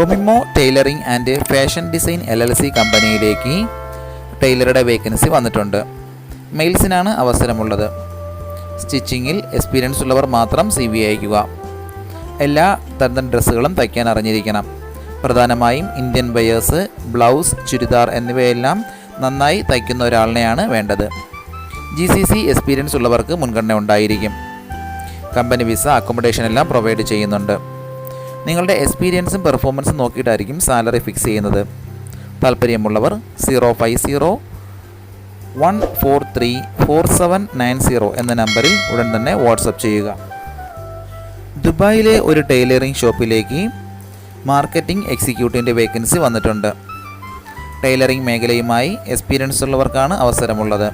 ഒമിമോ tailoring and fashion design L L C കമ്പനിയിലേക്ക് ടൈലറുടെ vacancy വന്നിട്ടുണ്ട്. മെയിൽസിനാണ് അവസരമുള്ളത്. സ്റ്റിച്ചിങ്ങിൽ എക്സ്പീരിയൻസ് ഉള്ളവർ മാത്രം സി വി അയക്കുക എല്ലാ തരം ഡ്രസ്സുകളും തയ്ക്കാൻ അറിഞ്ഞിരിക്കണം. പ്രധാനമായും ഇന്ത്യൻ ബയേഴ്സ് ബ്ലൗസ് ചുരിദാർ എന്നിവയെല്ലാം നന്നായി തയ്ക്കുന്ന ഒരാളിനെയാണ് വേണ്ടത്. ജി സി സി എക്സ്പീരിയൻസ് ഉള്ളവർക്ക് മുൻഗണന ഉണ്ടായിരിക്കും. കമ്പനി വിസ അക്കോമഡേഷൻ എല്ലാം പ്രൊവൈഡ് ചെയ്യുന്നുണ്ട്. നിങ്ങളുടെ എക്സ്പീരിയൻസും പെർഫോമൻസും നോക്കിയിട്ടായിരിക്കും സാലറി ഫിക്സ് ചെയ്യുന്നത്. താല്പര്യമുള്ളവർ zero five zero one four three four seven nine zero എന്ന നമ്പറിൽ ഉടൻ തന്നെ വാട്സപ്പ് ചെയ്യുക. ദുബായിലെ ഒരു ടൈലറിംഗ് ഷോപ്പിലേക്ക് മാർക്കറ്റിംഗ് എക്സിക്യൂട്ടീവിന്റെ വേക്കൻസി വന്നിട്ടുണ്ട്. ടൈലറിംഗ് മേഖലയുമായി എക്സ്പീരിയൻസ് ഉള്ളവർക്കാണ് അവസരമുള്ളത്.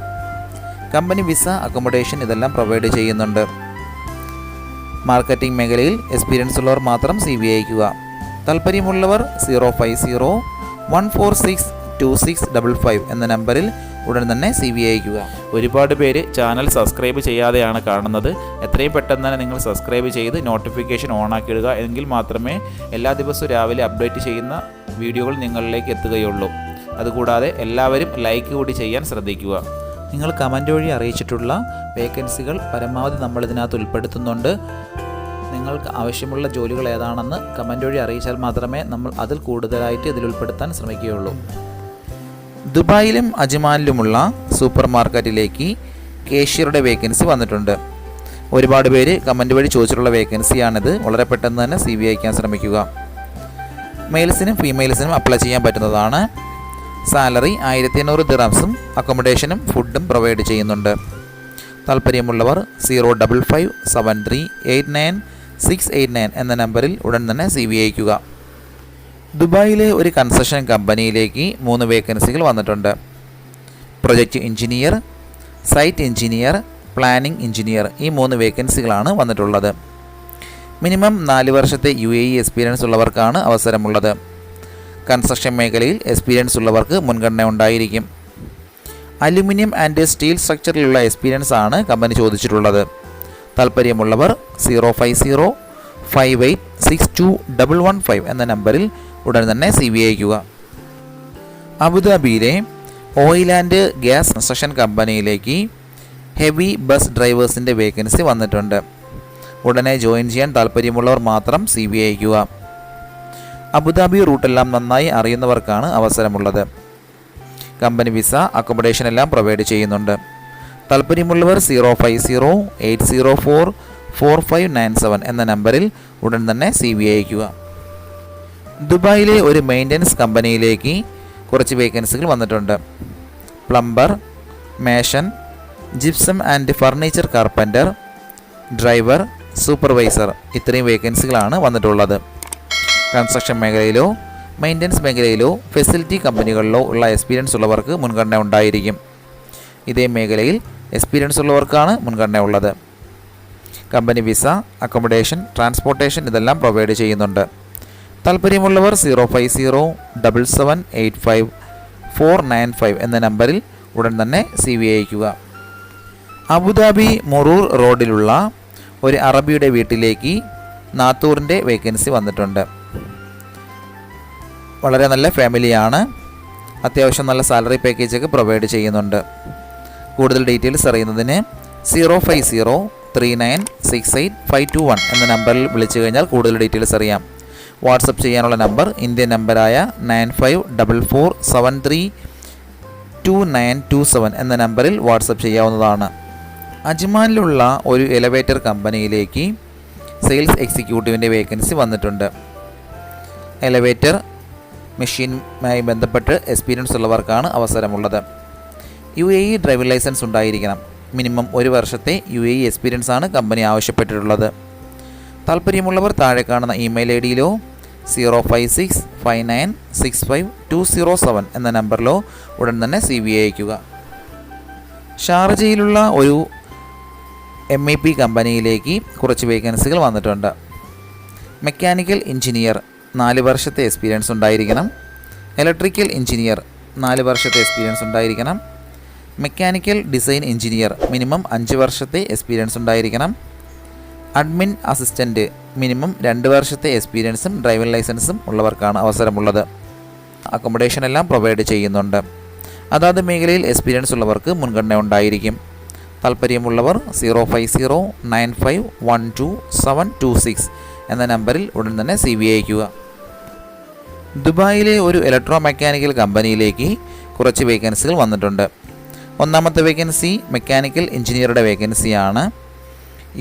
കമ്പനി വിസ അക്കോമഡേഷൻ ഇതെല്ലാം പ്രൊവൈഡ് ചെയ്യുന്നുണ്ട്. മാർക്കറ്റിംഗ് മേഖലയിൽ എക്സ്പീരിയൻസ് ഉള്ളവർ മാത്രം സി വി അയക്കുക താല്പര്യമുള്ളവർ zero five zero one four six two six double five എന്ന നമ്പറിൽ ഉടൻ തന്നെ സി വി അയക്കുക ഒരുപാട് പേര് ചാനൽ സബ്സ്ക്രൈബ് ചെയ്യാതെയാണ് കാണുന്നത്. എത്രയും പെട്ടെന്ന് തന്നെ നിങ്ങൾ സബ്സ്ക്രൈബ് ചെയ്ത് നോട്ടിഫിക്കേഷൻ ഓൺ ആക്കിയിടുക. എങ്കിൽ മാത്രമേ എല്ലാ ദിവസവും രാവിലെ അപ്ഡേറ്റ് ചെയ്യുന്ന വീഡിയോകൾ നിങ്ങളിലേക്ക് എത്തുകയുള്ളൂ. അതുകൂടാതെ എല്ലാവരും ലൈക്ക് കൂടി ചെയ്യാൻ ശ്രദ്ധിക്കുക. നിങ്ങൾ കമന്റ് വഴി അറിയിച്ചിട്ടുള്ള വേക്കൻസികൾ പരമാവധി നമ്മൾ ഇതിനകത്ത് ഉൾപ്പെടുത്തുന്നുണ്ട്. നിങ്ങൾക്ക് ആവശ്യമുള്ള ജോലികൾ ഏതാണെന്ന് കമന്റ് വഴി അറിയിച്ചാൽ മാത്രമേ നമ്മൾ അതിൽ കൂടുതലായിട്ട് ഇതിൽ ഉൾപ്പെടുത്താൻ ശ്രമിക്കുകയുള്ളൂ. ദുബായിലും അജ്മാനിലുമുള്ള സൂപ്പർ മാർക്കറ്റിലേക്ക് കേഷ്യറുടെ വേക്കൻസി വന്നിട്ടുണ്ട്. ഒരുപാട് പേര് കമന്റ് വഴി ചോദിച്ചിട്ടുള്ള വേക്കൻസിയാണിത്. വളരെ പെട്ടെന്ന് തന്നെ സി വി അയക്കാൻ ശ്രമിക്കുക. മെയിൽസിനും ഫീമെയിൽസിനും അപ്ലൈ ചെയ്യാൻ പറ്റുന്നതാണ്. സാലറി ആയിരത്തി എണ്ണൂറ് ദിറാംസും അക്കോമഡേഷനും ഫുഡും പ്രൊവൈഡ് ചെയ്യുന്നുണ്ട്. താല്പര്യമുള്ളവർ zero double five seven three eight nine six eight nine എന്ന നമ്പറിൽ ഉടൻ തന്നെ സി വി അയക്കുക ദുബായിലെ ഒരു കൺസ്ട്രക്ഷൻ കമ്പനിയിലേക്ക് മൂന്ന് വേക്കൻസികൾ വന്നിട്ടുണ്ട്. Project engineer site engineer planning engineer ഈ മൂന്ന് വേക്കൻസികളാണ് വന്നിട്ടുള്ളത്. മിനിമം നാല് വർഷത്തെ യു എ ഇ എക്സ്പീരിയൻസ് ഉള്ളവർക്കാണ് അവസരമുള്ളത്. കൺസ്ട്രക്ഷൻ മേഖലയിൽ എക്സ്പീരിയൻസ് ഉള്ളവർക്ക് മുൻഗണന ഉണ്ടായിരിക്കും. അലുമിനിയം ആൻഡ് സ്റ്റീൽ സ്ട്രക്ചറിലുള്ള എക്സ്പീരിയൻസ് ആണ് കമ്പനി ചോദിച്ചിട്ടുള്ളത്. താല്പര്യമുള്ളവർ zero five zero five eight six two double one five എന്ന നമ്പറിൽ ഉടൻ തന്നെ സി വി അയക്കുക അബുദാബിയിലെ ഓയിൽ ആൻഡ് ഗ്യാസ് കൺസ്ട്രക്ഷൻ കമ്പനിയിലേക്ക് ഹെവി ബസ് ഡ്രൈവേഴ്സിന്റെ വേക്കൻസി വന്നിട്ടുണ്ട്. ഉടനെ ജോയിൻ ചെയ്യാൻ താല്പര്യമുള്ളവർ മാത്രം സി വി അയക്കുക അബുദാബി റൂട്ടെല്ലാം നന്നായി അറിയുന്നവർക്കാണ് അവസരമുള്ളത്. കമ്പനി വിസ അക്കോമഡേഷൻ എല്ലാം പ്രൊവൈഡ് ചെയ്യുന്നുണ്ട്. താല്പര്യമുള്ളവർ zero five zero eight zero four four five nine seven എന്ന നമ്പറിൽ ഉടൻ തന്നെ സി വി അയക്കുക ദുബായിലെ ഒരു മെയിന്റനൻസ് കമ്പനിയിലേക്ക് കുറച്ച് വേക്കൻസികൾ വന്നിട്ടുണ്ട്. Plumber mason gypsum and furniture carpenter driver supervisor ഇത്രയും വേക്കൻസികളാണ് വന്നിട്ടുള്ളത്. കൺസ്ട്രക്ഷൻ മേഖലയിലോ മെയിന്റനൻസ് മേഖലയിലോ ഫെസിലിറ്റി കമ്പനികളിലോ ഉള്ള എക്സ്പീരിയൻസ് ഉള്ളവർക്ക് മുൻഗണന ഉണ്ടായിരിക്കും. ഇതേ മേഖലയിൽ എക്സ്പീരിയൻസ് ഉള്ളവർക്കാണ് മുൻഗണന ഉള്ളത്. കമ്പനി വിസ അക്കോമഡേഷൻ ട്രാൻസ്പോർട്ടേഷൻ ഇതെല്ലാം പ്രൊവൈഡ് ചെയ്യുന്നുണ്ട്. താല്പര്യമുള്ളവർ zero five zero double seven eight five four nine five എന്ന നമ്പറിൽ ഉടൻ തന്നെ സി വി അയക്കുക അബുദാബി മുറൂർ റോഡിലുള്ള ഒരു അറബിയുടെ വീട്ടിലേക്ക് നാത്തൂറിന്റെ വേക്കൻസി വന്നിട്ടുണ്ട്. വളരെ നല്ല ഫാമിലിയാണ്. അത്യാവശ്യം നല്ല സാലറി പാക്കേജൊക്കെ പ്രൊവൈഡ് ചെയ്യുന്നുണ്ട്. കൂടുതൽ ഡീറ്റെയിൽസ് അറിയുന്നതിന് zero five zero three nine six eight five two one എന്ന നമ്പറിൽ വിളിച്ചു കഴിഞ്ഞാൽ കൂടുതൽ ഡീറ്റെയിൽസ് അറിയാം. വാട്സപ്പ് ചെയ്യാനുള്ള നമ്പർ ഇന്ത്യൻ നമ്പറായ nine five double four seven three two nine two seven എന്ന നമ്പറിൽ വാട്സപ്പ് ചെയ്യാവുന്നതാണ്. അജ്മാനിലുള്ള ഒരു എലവേറ്റർ കമ്പനിയിലേക്ക് സെയിൽസ് എക്സിക്യൂട്ടീവിന്റെ വേക്കൻസി വന്നിട്ടുണ്ട്. എലവേറ്റർ മെഷീനുമായി ബന്ധപ്പെട്ട് എക്സ്പീരിയൻസ് ഉള്ളവർക്കാണ് അവസരമുള്ളത്. U A E driving licence ഉണ്ടായിരിക്കണം. മിനിമം ഒരു വർഷത്തെ യു എ ഇ എക്സ്പീരിയൻസ് ആണ് കമ്പനി ആവശ്യപ്പെട്ടിട്ടുള്ളത്. താല്പര്യമുള്ളവർ താഴെ കാണുന്ന email I ഡിയിലോ zero five six five nine six five two zero seven എന്ന നമ്പറിലോ ഉടൻ തന്നെ സി വി അയക്കുക ഷാർജയിലുള്ള ഒരു എം ഇ പി കമ്പനിയിലേക്ക് കുറച്ച് വേക്കൻസികൾ വന്നിട്ടുണ്ട്. മെക്കാനിക്കൽ എഞ്ചിനീയർ നാല് വർഷത്തെ എക്സ്പീരിയൻസ് ഉണ്ടായിരിക്കണം. ഇലക്ട്രിക്കൽ എഞ്ചിനീയർ നാല് വർഷത്തെ എക്സ്പീരിയൻസ് ഉണ്ടായിരിക്കണം. മെക്കാനിക്കൽ ഡിസൈൻ എഞ്ചിനീയർ മിനിമം അഞ്ച് വർഷത്തെ എക്സ്പീരിയൻസ് ഉണ്ടായിരിക്കണം. അഡ്മിൻ അസിസ്റ്റന്റ് മിനിമം രണ്ട് വർഷത്തെ എക്സ്പീരിയൻസും ഡ്രൈവിംഗ് ലൈസൻസും ഉള്ളവർക്കാണ് അവസരമുള്ളത്. അക്കോമഡേഷൻ എല്ലാം പ്രൊവൈഡ് ചെയ്യുന്നുണ്ട്. അതാത് മേഖലയിൽ എക്സ്പീരിയൻസ് ഉള്ളവർക്ക് മുൻഗണന ഉണ്ടായിരിക്കും. താല്പര്യമുള്ളവർ zero five zero nine five one two seven two six എന്ന നമ്പറിൽ ഉടൻ തന്നെ സി വി അയക്കുക ദുബായിലെ ഒരു ഇലക്ട്രോ മെക്കാനിക്കൽ കമ്പനിയിലേക്ക് കുറച്ച് വേക്കൻസികൾ വന്നിട്ടുണ്ട്. ഒന്നാമത്തെ വേക്കൻസി മെക്കാനിക്കൽ എഞ്ചിനീയറുടെ വേക്കൻസിയാണ്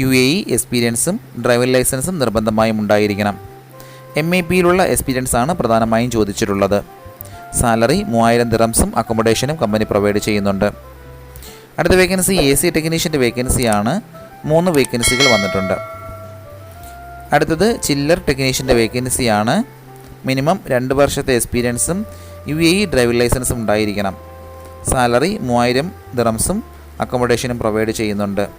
യു എ ഇ എക്സ്പീരിയൻസും ഡ്രൈവിംഗ് ലൈസൻസും നിർബന്ധമായും ഉണ്ടായിരിക്കണം. എം എ പിയിലുള്ള എക്സ്പീരിയൻസ് ആണ് പ്രധാനമായും ചോദിച്ചിട്ടുള്ളത്. സാലറി മൂവായിരം ദിറംസും അക്കോമഡേഷനും കമ്പനി പ്രൊവൈഡ് ചെയ്യുന്നുണ്ട്. അടുത്ത വേക്കൻസി എ സി ടെക്നീഷ്യന്റെ വേക്കൻസിയാണ് മൂന്ന് വേക്കൻസികൾ വന്നിട്ടുണ്ട്. അടുത്തത് ചില്ലർ ടെക്നീഷ്യന്റെ വേക്കൻസിയാണ്. മിനിമം രണ്ട് വർഷത്തെ എക്സ്പീരിയൻസും യു എ ഇ ഡ്രൈവിംഗ് ലൈസൻസും ഉണ്ടായിരിക്കണം. സാലറി മൂവായിരം ദിറംസും അക്കോമഡേഷനും പ്രൊവൈഡ് ചെയ്യുന്നുണ്ട്.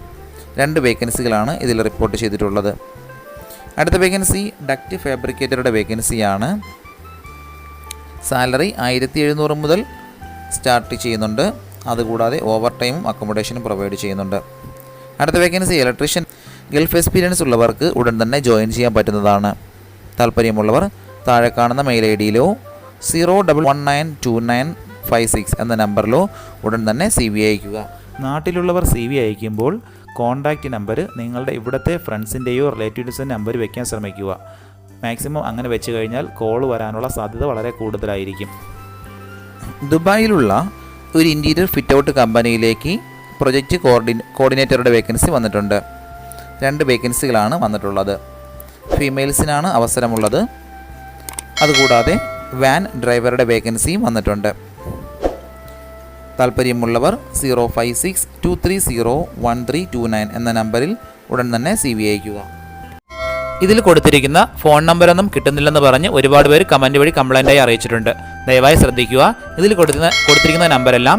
രണ്ട് വേക്കൻസികളാണ് ഇതിൽ റിപ്പോർട്ട് ചെയ്തിട്ടുള്ളത്. അടുത്ത വേക്കൻസി ഡക്റ്റ് ഫാബ്രിക്കേറ്ററുടെ വേക്കൻസിയാണ്. സാലറി ആയിരത്തി എഴുന്നൂറ് മുതൽ സ്റ്റാർട്ട് ചെയ്യുന്നുണ്ട്. അതുകൂടാതെ ഓവർ ടൈമും അക്കോമഡേഷനും പ്രൊവൈഡ് ചെയ്യുന്നുണ്ട്. അടുത്ത വേക്കൻസി ഇലക്ട്രീഷ്യൻ ഗൾഫ് എക്സ്പീരിയൻസ് ഉള്ളവർക്ക് ഉടൻ തന്നെ ജോയിൻ ചെയ്യാൻ പറ്റുന്നതാണ്. താല്പര്യമുള്ളവർ താഴെ കാണുന്ന mail I ഡിയിലോ zero double one nine two nine five six എന്ന നമ്പറിലോ ഉടൻ തന്നെ സി വി അയക്കുക നാട്ടിലുള്ളവർ സി വി അയക്കുമ്പോൾ കോൺടാക്റ്റ് നമ്പർ നിങ്ങളുടെ ഇവിടുത്തെ ഫ്രണ്ട്സിന്റെയോ റിലേറ്റീവ്സിന്റെ നമ്പർ വയ്ക്കാൻ ശ്രമിക്കുക. മാക്സിമം അങ്ങനെ വെച്ച് കഴിഞ്ഞാൽ കോൾ വരാനുള്ള സാധ്യത വളരെ കൂടുതലായിരിക്കും. ദുബായിലുള്ള ഒരു ഇന്റീരിയർ ഫിറ്റ് ഔട്ട് കമ്പനിയിലേക്ക് പ്രൊജക്റ്റ് കോർഡിൻ കോർഡിനേറ്ററുടെ വേക്കൻസി വന്നിട്ടുണ്ട്. രണ്ട് വേക്കൻസികളാണ് വന്നിട്ടുള്ളത്. ഫീമെയിൽസിനാണ് അവസരമുള്ളത്. അതുകൂടാതെ വാൻ ഡ്രൈവറുടെ വേക്കൻസിയും വന്നിട്ടുണ്ട്. താല്പര്യമുള്ളവർ zero five six two three zero one three two nine എന്ന നമ്പറിൽ ഉടൻ തന്നെ സി വി അയക്കുക ഇതിൽ കൊടുത്തിരിക്കുന്ന ഫോൺ നമ്പറൊന്നും കിട്ടുന്നില്ലെന്ന് പറഞ്ഞ് ഒരുപാട് പേര് കമന്റ് വഴി കംപ്ലൈന്റായി അറിയിച്ചിട്ടുണ്ട്. ദയവായി ശ്രദ്ധിക്കുക. ഇതിൽ കൊടുക്കുന്ന കൊടുത്തിരിക്കുന്ന നമ്പരെല്ലാം